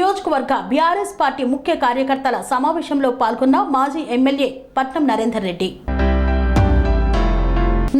నియోజకవర్గ BRS party ముఖ్య కార్యకర్తల సమావేశంలో పాల్గొన్న మాజీ ఎమ్మెల్యే పట్నం నరేందర్ రెడ్డి.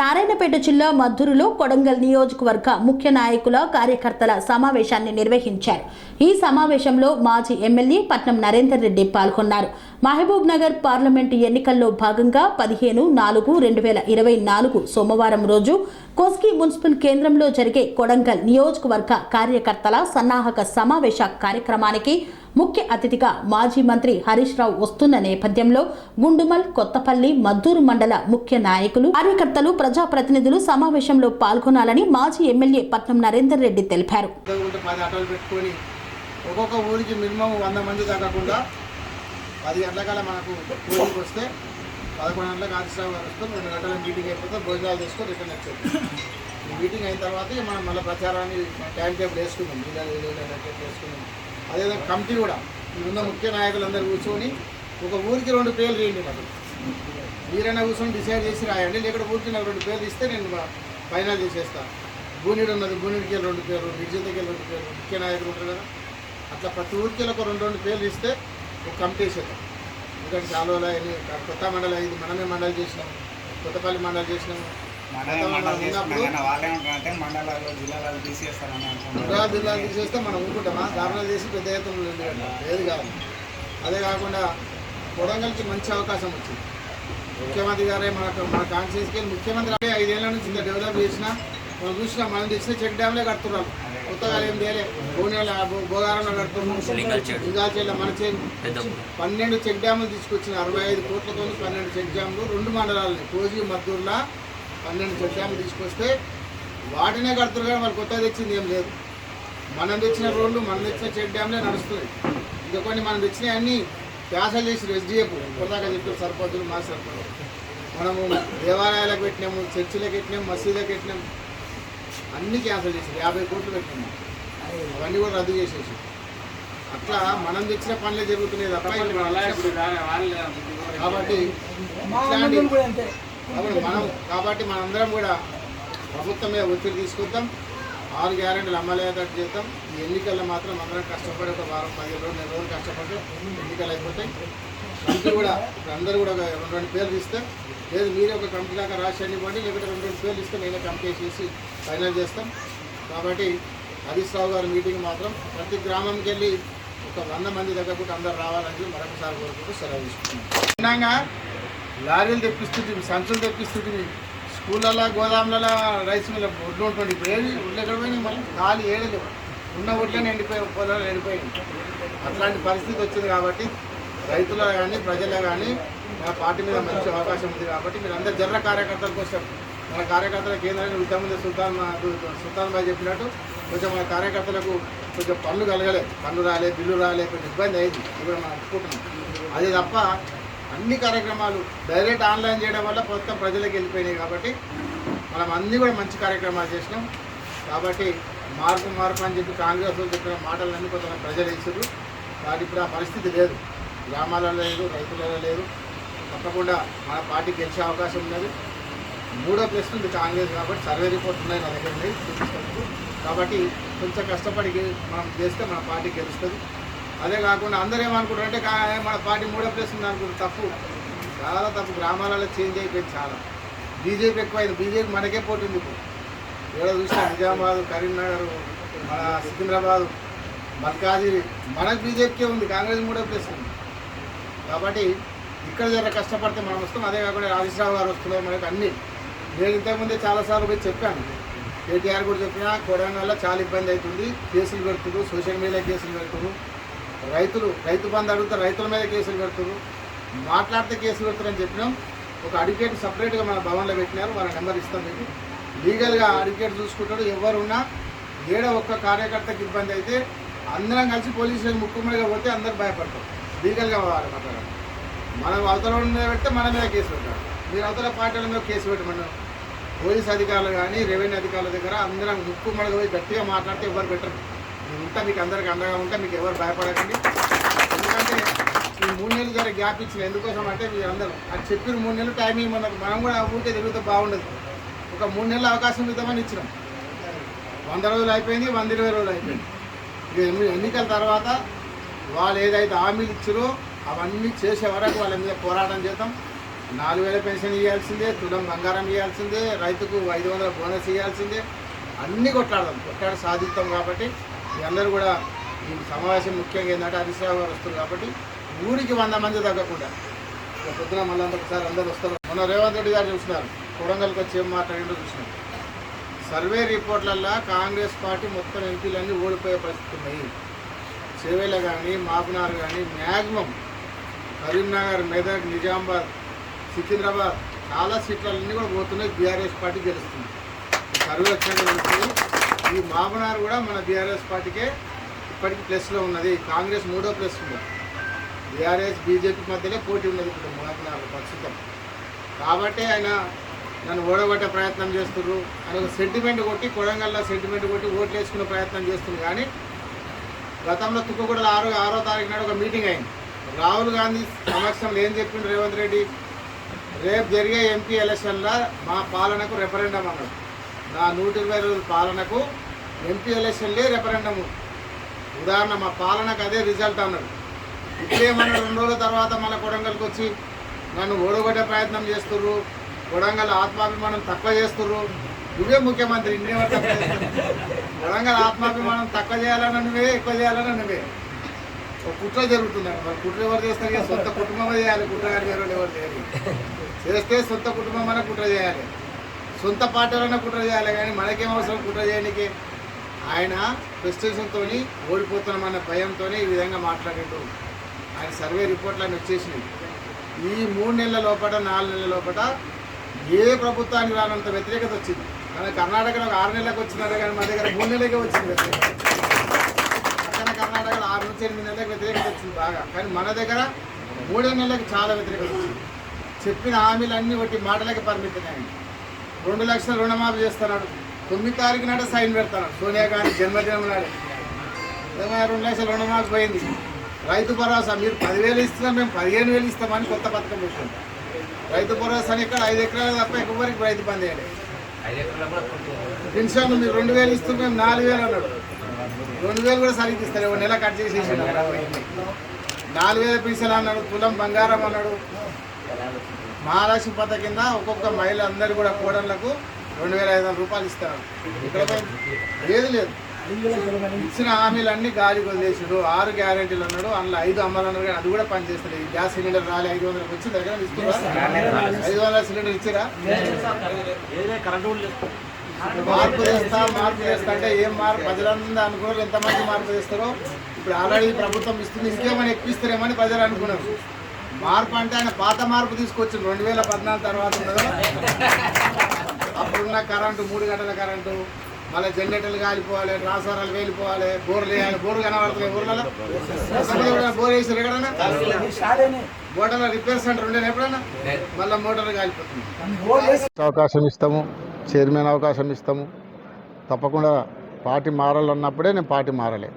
నారాయణపేట జిల్లా మద్దూరులో కొడంగల్ నియోజకవర్గ ముఖ్య నాయకుల కార్యకర్తల సమావేశాన్ని నిర్వహించారు. ఈ సమావేశంలో మాజీ ఎమ్మెల్యే పట్నం నరేందర్ రెడ్డి పాల్గొన్నారు. మహబూబ్ నగర్ పార్లమెంటు ఎన్నికల్లో భాగంగా పదిహేను నాలుగు రెండు వేల ఇరవై నాలుగు సోమవారం రోజు కోస్గి మున్సిపల్ కేంద్రంలో జరిగే కొడంగల్ నియోజకవర్గ కార్యకర్తల సన్నాహక సమావేశ కార్యక్రమానికి ముఖ్య అతిథిగా మాజీ మంత్రి హరీష్ రావు వస్తున్న నేపథ్యంలో గుండుమల్ కొత్తపల్లి మద్దూరు మండల ముఖ్య నాయకులు కార్యకర్తలు ప్రజాప్రతినిధులు సమావేశంలో పాల్గొనాలని మాజీ ఎమ్మెల్యే పట్నం నరేందర్ రెడ్డి తెలిపారు. ఒక్కొక్క ఊరికి మినిమం వంద మంది తగ్గకుండా పది గంటలకల్లా మనకు ఊరికి వస్తే పదకొండు గంటలకు ఆదిశ్రావు గారు రెండు గంటల మీటింగ్ అయిపోతే భోజనాలు తీసుకొని రిటర్న్ వచ్చేది. ఈ మీటింగ్ అయిన తర్వాత మనం మళ్ళీ ప్రచారాన్ని టైం టేబుల్ వేసుకున్నాం మీద వేసుకున్నాం అదేవిధంగా కమిటీ కూడా ఉన్న ముఖ్య నాయకులందరూ కూర్చొని ఒక ఊరికి రెండు పేర్లు వేయండి నాకు మీరైనా కూర్చొని డిసైడ్ చేసి రాయండి లేకపోతే ఊరికి నాకు రెండు పేర్లు ఇస్తే నేను ఫైనల్ చేసేస్తాను భూనీడు ఉన్నది భూనీడికి రెండు పేర్లు నిర్జితకి రెండు పేర్లు ముఖ్య నాయకులు ఉంటారు కదా. అట్లా ప్రతి ఊరికి ఒక రెండు రెండు పేర్లు ఇస్తే ఒక కమిటీ వేసేద్దాం. ఎందుకంటే చాలా కొత్త మండలి అయింది. మనమే మండలి చేసినాం కొత్తపల్లి మండలి చేసినాం మండలం మండలం చేసుకున్నాం కానీ వాళ్ళు ఏమంటారంటే మండలాలు జిల్లాలు తీసేస్తారని అనుకుంటున్నారు జిల్లా జిల్లాలు తీసేస్తే మనం ఊరుకుంటామా? ధారణలు చేసి పెద్ద ఎత్తున లేదు కాదు. అదే కాకుండా కొడంగల్కి మంచి అవకాశం వచ్చింది. ముఖ్యమంత్రి గారే మనకు మన కాన్స్టిట్యూన్సీకి ముఖ్యమంత్రి ఐదేళ్ళ నుంచి ఇంత డెవలప్ చేసినా మనం చూసినా మనం తెచ్చిన చెక్ డ్యామ్లే కడుతున్నాం కొత్తగా ఏం చేయలే. భువనేల భోగారంలో కడుతున్నాం ఇంగాచేళ్ళ మన చే పన్నెండు చెక్ డ్యాములు తీసుకొచ్చిన అరవై ఐదు కోట్లతో పన్నెండు చెక్ డ్యాములు రెండు మండలాలని కోజి మద్దూరులా పన్నెండు చెక్ డ్యాములు తీసుకొస్తే వాటినే కడుతున్నారు కానీ వాళ్ళు కొత్తగా తెచ్చింది ఏం లేదు. మనం తెచ్చిన రోడ్లు మనం తెచ్చిన చెక్ డ్యామ్లే నడుస్తున్నాయి. ఇంకా కొన్ని మనం తెచ్చినవి అన్ని క్యాన్సల్ చేసి ఎస్డిఎఫ్. కొత్తగా చెప్పారు సర్పంచులు మా సర్పంచులు. మనము దేవాలయాలకు పెట్టినాము చర్చిలకు పెట్టినాము మసీదులకు పెట్టినాము. అన్ని క్యాన్సల్ చేసారు యాభై కోట్లు పెట్టినాము అవన్నీ కూడా రద్దు చేసేసి. అట్లా మనం తెచ్చిన పనులే జరుగుతున్నాయి తప్ప కాబట్టి కాబట్టి మనం కాబట్టి మనందరం కూడా ప్రభుత్వం మీద ఒత్తిడి తీసుకొద్దాం. ఆరు గ్యారెంటీలు అమలయ్యేటట్టు చేద్దాం. ఈ ఎన్నికల్లో మాత్రం అందరం కష్టపడి ఒక వారం పదిహేను రోజులు నెల రోజులు కష్టపడితే ఎన్నికలు అయిపోతాయి. అందరూ కూడా ఇప్పుడు అందరూ కూడా ఒక రెండు రెండు పేర్లు ఇస్తే లేదు మీరే ఒక కమిటీ లాగా రాసి ఇవ్వండి లేకపోతే రెండు రెండు పేర్లు ఇస్తే నేనే కమిటీ చేసి ఫైనల్ చేస్తాం. కాబట్టి హరీష్ రావు గారి మీటింగ్ మాత్రం ప్రతి గ్రామంకి వెళ్ళి ఒక వంద మంది దగ్గర కూడా అందరు రావాలని మరొకసారి కోరుకుంటూ సెలవు తీసుకుంటున్నాం. లారీలు తెప్పిస్తుంది సంచులు తెప్పిస్తుంది స్కూళ్ళలో గోదాములలో రైస్ మిల్ ఒడ్లు ఉంటుంది ఇప్పుడు ఏది ఒడ్లు ఎక్కడ పోయినాయి మళ్ళీ ఖాళీ ఏడలేవు ఉన్న ఒడ్లనే ఎండిపోయి పొలాలు ఎండిపోయింది అట్లాంటి పరిస్థితి వచ్చింది కాబట్టి రైతులు కానీ ప్రజలు కానీ మన పార్టీ మీద మంచి అవకాశం ఉంది కాబట్టి మీరు అందరు జర్ర కార్యకర్తల కోసం మన కార్యకర్తల కేంద్రాన్ని ఇంతకుముందు సుల్తాన్ సుల్తాన్ భాయ్ చెప్పినట్టు కొంచెం మన కార్యకర్తలకు కొంచెం పనులు కలగలే. పనులు రాలే బిల్లు రాలే కొంచెం ఇబ్బంది అయింది. ఇప్పుడు మనం అనుకుంటున్నాం. అది తప్ప అన్ని కార్యక్రమాలు డైరెక్ట్ ఆన్లైన్ చేయడం వల్ల మొత్తం ప్రజలకు వెళ్ళిపోయినాయి కాబట్టి మనం అన్నీ కూడా మంచి కార్యక్రమాలు చేసినాం. కాబట్టి మార్పు మార్పు అని చెప్పి కాంగ్రెస్ వాళ్ళు చెప్పిన మాటలన్నీ కొంత ప్రజలు ఇచ్చారు కానీ ఇప్పుడు ఆ పరిస్థితి లేదు. గ్రామాలలో లేదు రైతులలో లేదు తప్పకుండా మన పార్టీ గెలిచే అవకాశం ఉన్నది. మూడో ప్లేస్ ఉంది కాంగ్రెస్ కాబట్టి సర్వే రిపోర్ట్ ఉన్నాయి నా దగ్గర ఉన్నాయి కాబట్టి కొంచెం కష్టపడి మనం చేస్తే మన పార్టీ గెలుస్తుంది. అదే కాకుండా అందరూ ఏమనుకుంటారు అంటే మన పార్టీ మూడో ప్లేస్ ఉంది అనుకుంటారు తప్పు. చాలా తప్పు. గ్రామాలలో చేంజ్ అయిపోయింది చాలా. బీజేపీ ఎక్కువైంది. బీజేపీ మనకే పోతుంది ఇప్పుడు. ఏడో చూసినా నిజామాబాద్ కరీంనగర్ మన సికింద్రాబాద్ మల్కాజిరి మనకు బీజేపీకే ఉంది. కాంగ్రెస్ మూడో ప్లేస్ ఉంది. కాబట్టి ఇక్కడ జర కష్టపడితే మనం వస్తాం అదే కాకుండా రాజేశ్వరరావు గారు వస్తున్నారు మనకి అన్ని. నేను ఇంతకుముందే చాలాసార్లు పోయి చెప్పాను. కేటీఆర్ కూడా చెప్పినా కొడంగల్లో చాలా ఇబ్బంది అవుతుంది కేసులు పెడుతున్నారు సోషల్ మీడియా కేసులు పెడుతున్నారు రైతులు రైతు బంధు అడిగితే రైతుల మీద కేసులు పెడుతున్నారు మాట్లాడితే కేసులు పెడతారని చెప్పినాం. ఒక అడ్వకేట్ సపరేట్గా మన భవన్లో పెట్టినారు వాళ్ళ నెంబర్ ఇస్తాం మీకు లీగల్గా అడ్వకేట్ చూసుకుంటాడు ఎవరున్నా ఏడ ఒక్క కార్యకర్తకి ఇబ్బంది అయితే అందరం కలిసి పోలీస్ స్టేషన్ ముక్కుమ్మడిగా పోతే అందరు భయపడతారు. లీగల్గా మాట్లాడాలి మనం అవతల వాడి పెడితే మన మీద కేసు పెట్టాలి. మీరు అవతల పార్టీల మీద కేసు పెట్టమని. పోలీస్ అధికారులు కానీ రెవెన్యూ అధికారుల దగ్గర అందరం ముక్కుమ్మడిగా పోయి గట్టిగా మాట్లాడితే ఎవరు పెట్టరు నేను ఉంటా మీకు అందరికి అండగా ఉంటా మీకు ఎవరు భయపడకండి. ఎందుకంటే ఈ మూడు నెలలు గారు గ్యాప్ ఇచ్చిన ఎందుకోసం అంటే మీరు అందరూ అది చెప్పిన మూడు నెలలు టైమింగ్ ఇవ్వమన్నారు మనం కూడా ఊరికే తిరిగితే బాగుండదు. ఒక మూడు నెలల అవకాశం ఇద్దామని ఇచ్చినాం. వంద రోజులు అయిపోయింది వంద ఇరవై రోజులు అయిపోయింది. ఇక ఎన్నికల తర్వాత వాళ్ళు ఏదైతే హామీలు ఇచ్చారో అవన్నీ చేసే వరకు వాళ్ళ మీద పోరాటం చేద్దాం. నాలుగు వేల పెన్షన్ ఇవ్వాల్సిందే తులం బంగారం ఇవ్వాల్సిందే రైతుకు ఐదు వందల బోనస్ ఇవ్వాల్సిందే అన్నీ కొట్లాడదాం. కొట్లాడ సాధిస్తాం కాబట్టి మీ అందరూ కూడా ఈ సమావేశం ముఖ్యంగా ఏంటంటే హరీష్ రావు గారు వస్తారు కాబట్టి ఊరికి వంద మంది తగ్గకుండా. ఇక పొద్దున మళ్ళీ ఒకసారి అందరూ వస్తారు. మొన్న రేవంత్ రెడ్డి గారు చూసినారు. కొడంగల్కి వచ్చి ఏం మాట్లాడిండో చూసినారు. సర్వే రిపోర్ట్లల్లో కాంగ్రెస్ పార్టీ మొత్తం ఎంపీలన్నీ ఓడిపోయే పరిస్థితి ఉన్నాయి సేవేల కానీ మాపునార్ కానీ మ్యాక్సిమం కరీంనగర్ మెదక్ నిజామాబాద్ సికింద్రాబాద్ చాలా సీట్లన్నీ కూడా పోతున్నాయి. బీఆర్ఎస్ పార్టీ గెలుస్తుంది. ఈ సర్వే ఈ మాపునార్ కూడా మన బీఆర్ఎస్ పార్టీకే ఇప్పటికీ ప్లస్లో ఉన్నది. కాంగ్రెస్ మూడో ప్లస్ ఉంది. బీఆర్ఎస్ బీజేపీ మధ్యలో పోటీ ఉన్నది ఇప్పుడు మాపునార్ ప్రస్తుతం. కాబట్టి ఆయన నన్ను ఓడగొట్టే ప్రయత్నం చేస్తున్నారు అని ఒక సెంటిమెంట్ కొట్టి కొడంగల్లో సెంటిమెంట్ కొట్టి ఓట్లు వేసుకునే ప్రయత్నం చేస్తున్నారు కానీ గతంలో తుక్కుగూడలో ఆరో ఆరో తారీఖు నాడు ఒక మీటింగ్ అయింది. రాహుల్ గాంధీ సమక్షంలో ఏం చెప్పిండు రేవంత్ రెడ్డి? రేపు జరిగే ఎంపీ ఎలక్షన్లో మా పాలనకు రెఫరెండం అన్నాడు. నా నూట ఇరవై రోజుల పాలనకు ఎంపీ ఎలక్షన్లే రెఫరెండము ఉదాహరణ మా పాలనకు అదే రిజల్ట్ అన్నాడు. మన రెండు రోజుల తర్వాత మళ్ళీ కొడంగల్కి వచ్చి నన్ను ఓడగొట్టే ప్రయత్నం చేస్తుర్రు. కొడంగల్ ఆత్మాభిమానం తక్కువ చేస్తుర్రు. నువ్వే ముఖ్యమంత్రి ఇన్ని వరంగల్ ఆత్మాభిమానం తక్కువ చేయాలని నువ్వే ఎక్కువ చేయాలని నువ్వే. ఒక కుట్ర జరుగుతుందండి. మరి కుట్ర ఎవరు చేస్తారు? ఇక సొంత కుటుంబమే చేయాలి. కుట్ర గారి వేరే ఎవరు చేయాలి చేస్తే సొంత కుటుంబం అన్న కుట్ర చేయాలి. సొంత పార్టీలన్నా కుట్ర చేయాలి. కానీ మనకేం అవసరం కుట్ర చేయడానికి ఆయన ప్రెస్టేషన్తో ఓడిపోతున్నామన్న భయంతో ఈ విధంగా మాట్లాడిండు. ఆయన సర్వే రిపోర్ట్లు అన్నీ వచ్చేసినాయి. ఈ మూడు నెలల లోపల నాలుగు నెలల లోపల ఏ ప్రభుత్వానికి రానంత వ్యతిరేకత వచ్చింది? కానీ కర్ణాటకలో ఒక ఆరు నెలలకు వచ్చినారు కానీ మా దగ్గర మూడు నెలలకే వచ్చింది పక్కన కర్ణాటకలో ఆరు నుంచి ఎనిమిది నెలలకు వ్యతిరేకత వచ్చింది బాగా. కానీ మన దగ్గర మూడే నెలలకు చాలా వ్యతిరేకత వచ్చింది. చెప్పిన హామీలు అన్నీ ఒకటి మాటలకి పరిమితమైంది రెండు లక్షల రుణమాఫీ చేస్తున్నాడు. తొమ్మిది తారీఖు నాడు సైన్ పెడతాడు. సోనియా గాంధీ జన్మదినం నాడు. రెండు లక్షల రుణమాఫీ పోయింది. రైతు భరోసా మీరు పదివేలు ఇస్తున్నాం మేము పదిహేను వేలు ఇస్తామని కొత్త పథకం పెట్టుకుంటాం రైతు భరోసా అని ఇక్కడ ఐదు ఎకరాలు తప్ప ఎక్కువ వరకు రైతు పని చేయాలి పెన్షన్ మీరు రెండు వేలు ఇస్తున్నాం మేము నాలుగు వేలు అన్నాడు. రెండు వేలు కూడా సరిగ్గా ఇస్తారు ఒక నెల కట్ చేసేసి నాలుగు వేల పైసలు అన్నాడు తులం బంగారం అన్నాడు. మహాలక్ష్మి పథ కింద ఒక్కొక్క మహిళ అందరు కూడా కోడళ్ళకు రెండు వేల ఐదు వందల రూపాయలు ఇస్తారు. ఇక్కడ లేదు లేదు. ఇచ్చిన హామీలన్నీ గాలి వదిలేసాడు ఆరు గ్యారెంటీలు అన్నాడు. అందులో ఐదు అమ్మాలన్నారు కానీ అది కూడా పనిచేస్తుంది ఈ గ్యాస్ సిలిండర్ రాలే ఐదు వందలకు వచ్చి దగ్గర ఇస్తున్నా ఐదు వందల సిలిండర్ ఇచ్చిరా? మార్పు చేస్తా మార్పు చేస్తా అంటే ఏం మార్పు? ప్రజలందరూ అనుకున్నారు ఎంతమంది మార్పు చేస్తారో. ఇప్పుడు ఆల్రెడీ ప్రభుత్వం ఇస్తుంది. ఇంకేమైనా ఎక్కిస్తారేమని ప్రజలు అనుకున్నారు. మార్పు అంటే ఆయన పాత మార్పు తీసుకొచ్చింది రెండు వేల పద్నాలుగు తర్వాత ఉన్నదో? అప్పుడున్న కరెంటు మూడు గంటల కరెంటు. మళ్ళీ జనరేటర్లు కాలిపోవాలి ట్రాన్స్ఫారాలు వేలిపోవాలి బోర్లు వేయాలి బోర్లు కనబడుతున్నాయి ఊర్లలో. బోర్ వేసారు ఎక్కడన్నా? మోటార్ల రిపేర్ సెంటర్ ఉండేది ఎప్పుడన్నా? మళ్ళీ మోటార్లు కాలిపోతుంది అవకాశం ఇస్తాము చైర్మన్ అవకాశం ఇస్తాము. తప్పకుండా పార్టీ మారాలన్నప్పుడే నేను పార్టీ మారలే.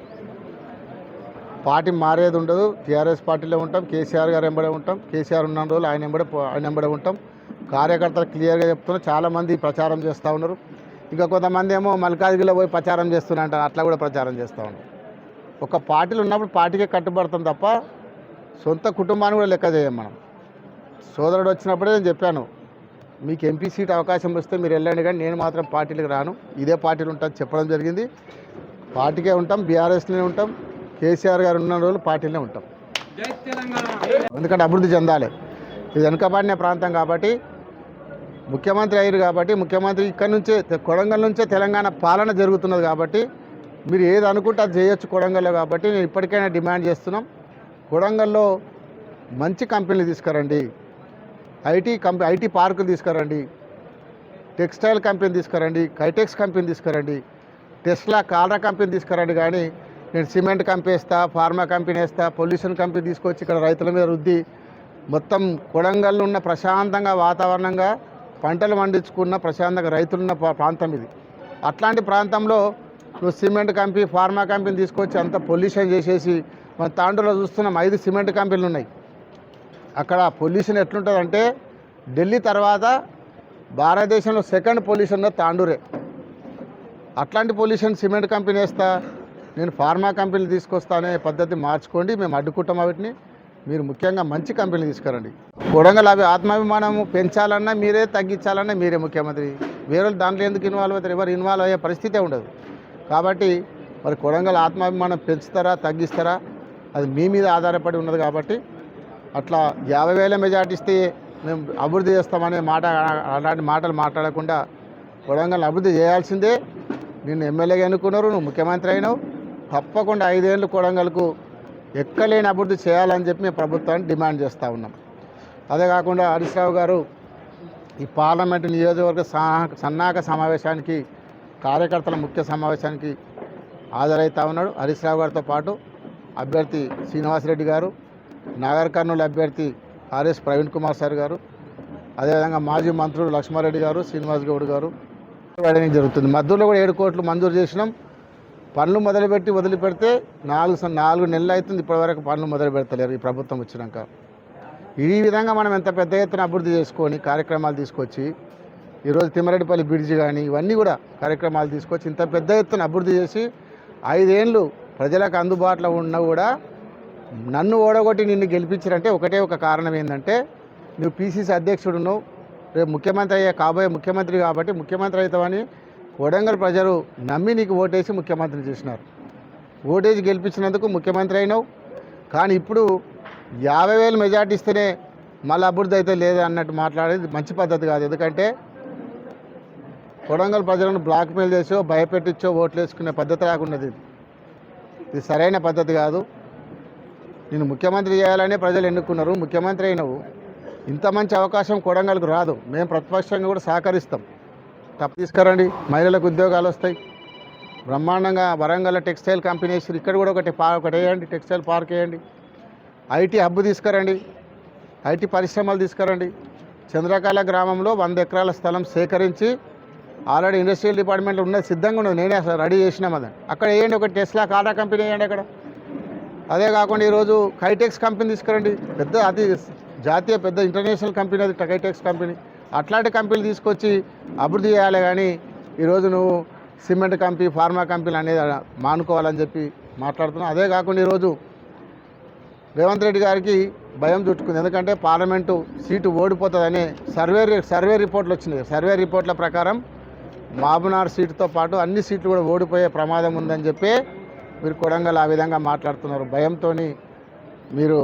పార్టీ మారేది ఉండదు టీఆర్ఎస్ పార్టీలో ఉంటాం కేసీఆర్ గారు ఎంబడే ఉంటాం కేసీఆర్ ఉన్న రోజులు ఆయన ఎంబడే ఆయన ఎంబడే ఉంటాం. కార్యకర్తలు క్లియర్గా చెప్తున్నారు చాలామంది ప్రచారం చేస్తూ ఉన్నారు. ఇంకా కొంతమంది ఏమో మల్కాజ్గిరిలో పోయి ప్రచారం చేస్తున్నారు అంటారు అట్లా కూడా ప్రచారం చేస్తూ ఉన్నారు ఒక పార్టీలు ఉన్నప్పుడు పార్టీకే కట్టుబడతాం తప్ప సొంత కుటుంబాన్ని కూడా లెక్క చేయం మనం. సోదరుడు వచ్చినప్పుడే నేను చెప్పాను మీకు ఎంపీ సీట్ అవకాశం వస్తే మీరు వెళ్ళండి కానీ నేను మాత్రం పార్టీలకు రాను. ఇదే పార్టీలు ఉంటాను చెప్పడం జరిగింది. పార్టీకే ఉంటాం బీఆర్ఎస్లోనే ఉంటాం కేసీఆర్ గారు ఉన్న రోజులు పార్టీలోనే ఉంటాం. ఎందుకంటే అభివృద్ధి చెందాలి. ఇది వెనుకబడిన ప్రాంతం కాబట్టి ముఖ్యమంత్రి అయ్యారు కాబట్టి ముఖ్యమంత్రి ఇక్కడ నుంచే కొడంగల్ నుంచే తెలంగాణ పాలన జరుగుతున్నది కాబట్టి మీరు ఏది అనుకుంటే అది చేయొచ్చు కొడంగల్లో కాబట్టి నేను ఇప్పటికైనా డిమాండ్ చేస్తున్నాం. కొడంగల్లో మంచి కంపెనీలు తీసుకురండి. ఐటీ కంపెనీ ఐటీ పార్కులు తీసుకురండి. టెక్స్టైల్ కంపెనీ తీసుకురండి. కైటెక్స్ కంపెనీ తీసుకురండి. టెస్లా కాల్రా కంపెనీ తీసుకురండి కానీ నేను సిమెంట్ కంపెనీ వేస్తా ఫార్మా కంపెనీ వేస్తా పొల్యూషన్ కంపెనీ తీసుకొచ్చి ఇక్కడ రైతుల మీద రుద్ది మొత్తం కొడంగల్లో ఉన్న ప్రశాంతంగా వాతావరణంగా పంటలు పండించుకున్న ప్రశాంతంగా రైతులున్న ప్రాంతం ఇది. అట్లాంటి ప్రాంతంలో నువ్వు సిమెంట్ కంపెనీ ఫార్మా కంపెనీ తీసుకొచ్చి అంత పొల్యూషన్ చేసేసి మన తాండూలో చూస్తున్నాం ఐదు సిమెంట్ కంపెనీలు ఉన్నాయి. అక్కడ పొల్యూషన్ ఎట్లుంటుందంటే ఢిల్లీ తర్వాత భారతదేశంలో సెకండ్ పొల్యూషన్ తాండూరే. అట్లాంటి పొల్యూషన్ సిమెంట్ కంపెనీ వేస్తా నేను ఫార్మా కంపెనీలు తీసుకొస్తానే పద్ధతి మార్చుకోండి మేము అడ్డుకుంటాం వాటిని. మీరు ముఖ్యంగా మంచి కంపెనీలు తీసుకురండి. కొడంగల్ అవి ఆత్మాభిమానం పెంచాలన్నా మీరే తగ్గించాలన్నా మీరే ముఖ్యమంత్రి. వేరే వాళ్ళు దాంట్లో ఎందుకు ఇన్వాల్వ్ అవుతారు? ఎవరు ఇన్వాల్వ్ అయ్యే పరిస్థితే ఉండదు. కాబట్టి మరి కొడంగల్ ఆత్మాభిమానం పెంచుతారా తగ్గిస్తారా? అది మీ మీద ఆధారపడి ఉన్నది కాబట్టి అట్లా యాభై వేల మెజార్టీ ఇస్తే మేము అభివృద్ధి చేస్తామనే మాట అలాంటి మాటలు మాట్లాడకుండా కొడంగల్ అభివృద్ధి చేయాల్సిందే. నిన్ను ఎమ్మెల్యేగా ఎన్నుకున్నారు నువ్వు ముఖ్యమంత్రి అయినావు. తప్పకుండా ఐదేళ్ళు కొడంగల్కు ఎక్కలేని అభివృద్ధి చేయాలని చెప్పి మేము ప్రభుత్వాన్ని డిమాండ్ చేస్తూ ఉన్నాం. అదే కాకుండా హరీష్ రావు గారు ఈ పార్లమెంటు నియోజకవర్గ సన్నాహక సమావేశానికి కార్యకర్తల ముఖ్య సమావేశానికి హాజరవుతా ఉన్నాడు. హరీష్ రావు గారితో పాటు అభ్యర్థి శ్రీనివాసరెడ్డి గారు నాగర్ కర్నూలు అభ్యర్థి ఆర్ఎస్ ప్రవీణ్ కుమార్ సార్ గారు అదేవిధంగా మాజీ మంత్రులు లక్ష్మారెడ్డి గారు శ్రీనివాస్ గౌడ్ గారు. వేయడం జరుగుతుంది. మధ్యలో కూడా ఏడు కోట్లు మంజూరు చేసినాం. పనులు మొదలుపెట్టి వదిలిపెడితే నాలుగు నాలుగు నెలలు అవుతుంది. ఇప్పటివరకు పనులు మొదలు పెడతలేరు ఈ ప్రభుత్వం వచ్చినాక. ఈ విధంగా మనం ఎంత పెద్ద ఎత్తున అభివృద్ధి చేసుకొని కార్యక్రమాలు తీసుకొచ్చి ఈరోజు తిమ్మరెడ్డిపల్లి బ్రిడ్జ్ కానీ ఇవన్నీ కూడా కార్యక్రమాలు తీసుకొచ్చి ఇంత పెద్ద ఎత్తున అభివృద్ధి చేసి ఐదేళ్ళు ప్రజలకు అందుబాటులో ఉన్నా కూడా నన్ను ఓడగొట్టి నిన్ను గెలిపించారంటే ఒకటే ఒక కారణం ఏంటంటే నువ్వు పీసీసీ అధ్యక్షుడు ఉన్నావు రేపు ముఖ్యమంత్రి అయ్యే కాబోయే ముఖ్యమంత్రి కాబట్టి ముఖ్యమంత్రి అవుతావని వడంగల్ ప్రజలు నమ్మి నీకు ఓటేసి ముఖ్యమంత్రిని చేసినారు. ఓటేసి గెలిపించినందుకు ముఖ్యమంత్రి అయినావు. కానీ ఇప్పుడు యాభై వేలు మెజార్టీ ఇస్తేనే మళ్ళీ అభివృద్ధి అయితే లేదు అన్నట్టు మాట్లాడేది మంచి పద్ధతి కాదు. ఎందుకంటే కొడంగల్ ప్రజలను బ్లాక్మెయిల్ చేసో భయపెట్టించో ఓట్లు వేసుకునే పద్ధతి రాకున్నది ఇది. ఇది సరైన పద్ధతి కాదు. నేను ముఖ్యమంత్రి చేయాలనే ప్రజలు ఎన్నుకున్నారు. ముఖ్యమంత్రి అయినవు. ఇంత మంచి అవకాశం కొడంగల్కు రాదు. మేము ప్రతిపక్షంగా కూడా సహకరిస్తాం. తప్పు తీసుకురండి. మహిళలకు ఉద్యోగాలు వస్తాయి. బ్రహ్మాండంగా వరంగల్ టెక్స్టైల్ కంపెనీ వేసి ఇక్కడ కూడా ఒకటి పా ఒకటి వేయండి. టెక్స్టైల్ పార్క్ వేయండి. ఐటీ హబ్ తీసుకురండి. ఐటీ పరిశ్రమలు తీసుకురండి. చంద్రకాల గ్రామంలో వంద ఎకరాల స్థలం సేకరించి ఆల్రెడీ ఇండస్ట్రియల్ డిపార్ట్మెంట్లో ఉన్నది సిద్ధంగా ఉన్నది. నేనే అసలు రెడీ చేసినాం అది అక్కడ వేయండి ఒక టెస్లా కాటా కంపెనీ వేయండి అక్కడ. అదే కాకుండా ఈరోజు కైటెక్స్ కంపెనీ తీసుకురండి. పెద్ద అతి జాతీయ పెద్ద ఇంటర్నేషనల్ కంపెనీ అది కైటెక్స్ కంపెనీ. అట్లాంటి కంపెనీలు తీసుకొచ్చి అభివృద్ధి చేయాలి కానీ ఈరోజు నువ్వు సిమెంట్ కంపెనీ ఫార్మా కంపెనీలు అనేది మానుకోవాలని చెప్పి మాట్లాడుతున్నావు. అదే కాకుండా ఈరోజు రేవంత్ రెడ్డి గారికి భయం చుట్టుకుంది. ఎందుకంటే పార్లమెంటు సీటు ఓడిపోతుందని సర్వే సర్వే రిపోర్ట్లు వచ్చినాయి. సర్వే రిపోర్ట్ల ప్రకారం మాబునార్ సీటుతో పాటు అన్ని సీట్లు కూడా ఓడిపోయే ప్రమాదం ఉందని చెప్పి మీరు కొడంగల్ ఆ విధంగా మాట్లాడుతున్నారు. భయంతో మీరు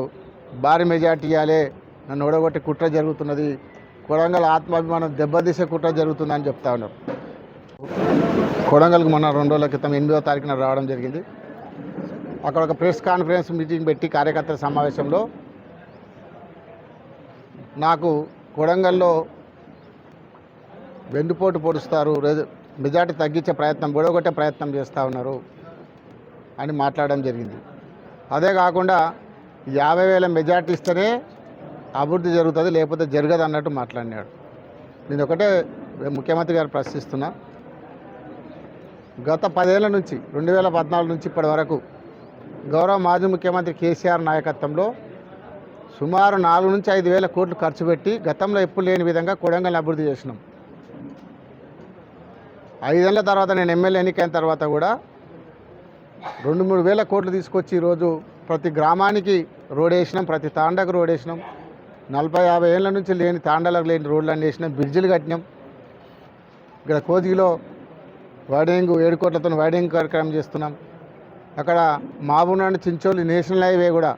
భారీ మెజార్టీ ఇవ్వాలి. నన్ను ఓడగొట్టి కుట్ర జరుగుతున్నది. కొడంగల్ ఆత్మాభిమానం దెబ్బతీసే కుట్ర జరుగుతుందని చెప్తా ఉన్నారు. కొడంగల్కి మొన్న రెండు రోజుల క్రితం ఎనిమిదో తారీఖున రావడం జరిగింది. అక్కడ ఒక ప్రెస్ కాన్ఫరెన్స్ మీటింగ్ పెట్టి కార్యకర్తల సమావేశంలో నాకు కొడంగల్లో వెన్నుపోటు పొడుస్తారు మెజార్టీ తగ్గించే ప్రయత్నం గొడవగొట్టే ప్రయత్నం చేస్తూ ఉన్నారు అని మాట్లాడడం జరిగింది. అదే కాకుండా యాభై వేల మెజార్టీ ఇస్తేనే అభివృద్ధి జరుగుతుంది లేకపోతే జరగదు అన్నట్టు మాట్లాడినాడు. నేను ఒకటే ముఖ్యమంత్రి గారు ప్రశ్నిస్తున్నా. గత పదేళ్ళ నుంచి రెండు వేల పద్నాలుగు నుంచి ఇప్పటి వరకు గౌరవ మాజీ ముఖ్యమంత్రి కేసీఆర్ నాయకత్వంలో సుమారు నాలుగు నుంచి ఐదు వేల కోట్లు ఖర్చు పెట్టి గతంలో ఎప్పుడు లేని విధంగా కొడంగల్ అభివృద్ధి చేసినాం. ఐదేళ్ళ తర్వాత నేను ఎమ్మెల్యే ఎన్నికైన తర్వాత కూడా రెండు మూడు వేల కోట్లు తీసుకొచ్చి ఈరోజు ప్రతి గ్రామానికి రోడ్ వేసినాం ప్రతి తాండకు రోడ్ వేసినాం. నలభై యాభై ఏళ్ళ నుంచి లేని తాండాలకు లేని రోడ్లు అన్నీ వేసినాం బ్రిడ్జిలు కట్టినాం. ఇక్కడ కోజిగిలో వైడింగ్ ఏడు కోట్లతో వైడింగ్ కార్యక్రమం చేస్తున్నాం. అక్కడ మాబూనాడు చించోలి నేషనల్ హైవే కూడా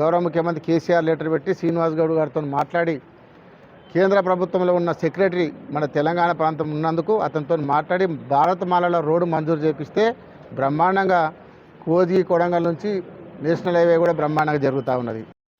గౌరవ ముఖ్యమంత్రి కేసీఆర్ లెటర్ పెట్టి శ్రీనివాస్ గౌడ్ గారితో మాట్లాడి కేంద్ర ప్రభుత్వంలో ఉన్న సెక్రటరీ మన తెలంగాణ ప్రాంతం ఉన్నందుకు అతనితో మాట్లాడి భారతమాలలో రోడ్డు మంజూరు చేపిస్తే బ్రహ్మాండంగా కోజి కొడంగల్ నుంచి నేషనల్ హైవే కూడా బ్రహ్మాండంగా జరుగుతూ ఉన్నది.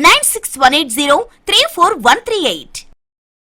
Nine six one eight zero three four one three eight